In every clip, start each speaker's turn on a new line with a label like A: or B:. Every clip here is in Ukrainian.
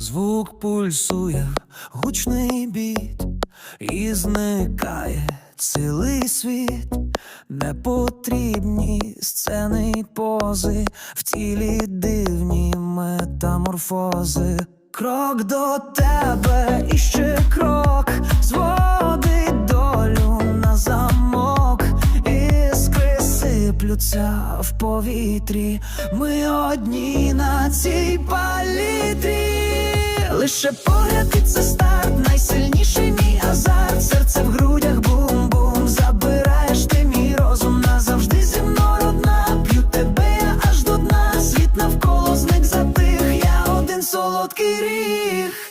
A: Звук пульсує, гучний біт, і зникає цілий світ, непотрібні сцени й пози, в тілі дивні метаморфози. Крок до тебе і ще крок зводить долю на замок, іскри сиплються в повітрі. Ми одні на цій палітрі. Лише погляд і це старт, найсильніший мій азарт. Серце в грудях бум-бум. Забираєш ти мій розум назавжди зі мною одна. П'ю тебе я аж до дна. Світ навколо зник затих. Я один солодкий ріг.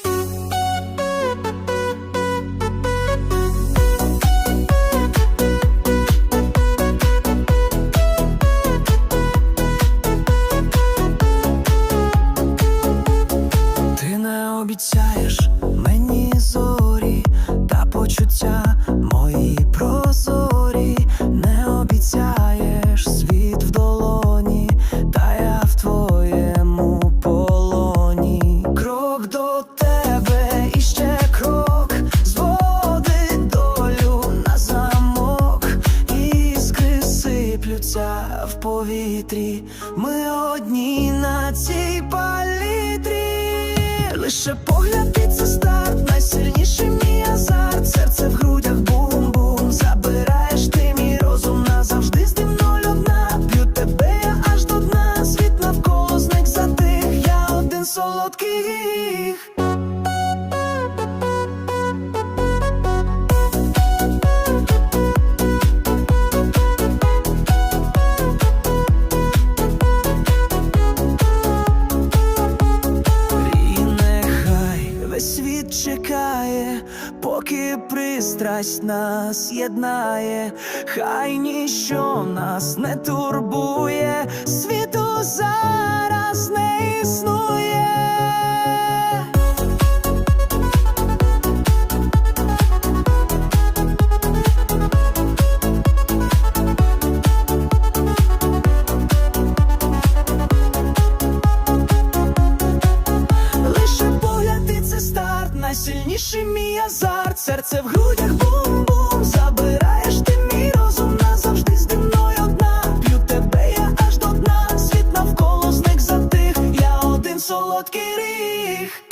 A: Мені зорі та почуття мої прозорі, не обіцяєш світ в долоні, та я в твоєму полоні. Крок до тебе і крок зводить долю на замок, іскри сиплються в повітрі. Ми одні на цій палітрі. Лише погляд це поки пристрасть нас єднає, хай ніщо нас не турбує, найсильніший мій азарт, серце в грудях бум-бум. Забираєш ти мій розум назавжди з мною одна. П'ю тебе я аж до дна. Світ навколо зник затих. Я один солодкий рік.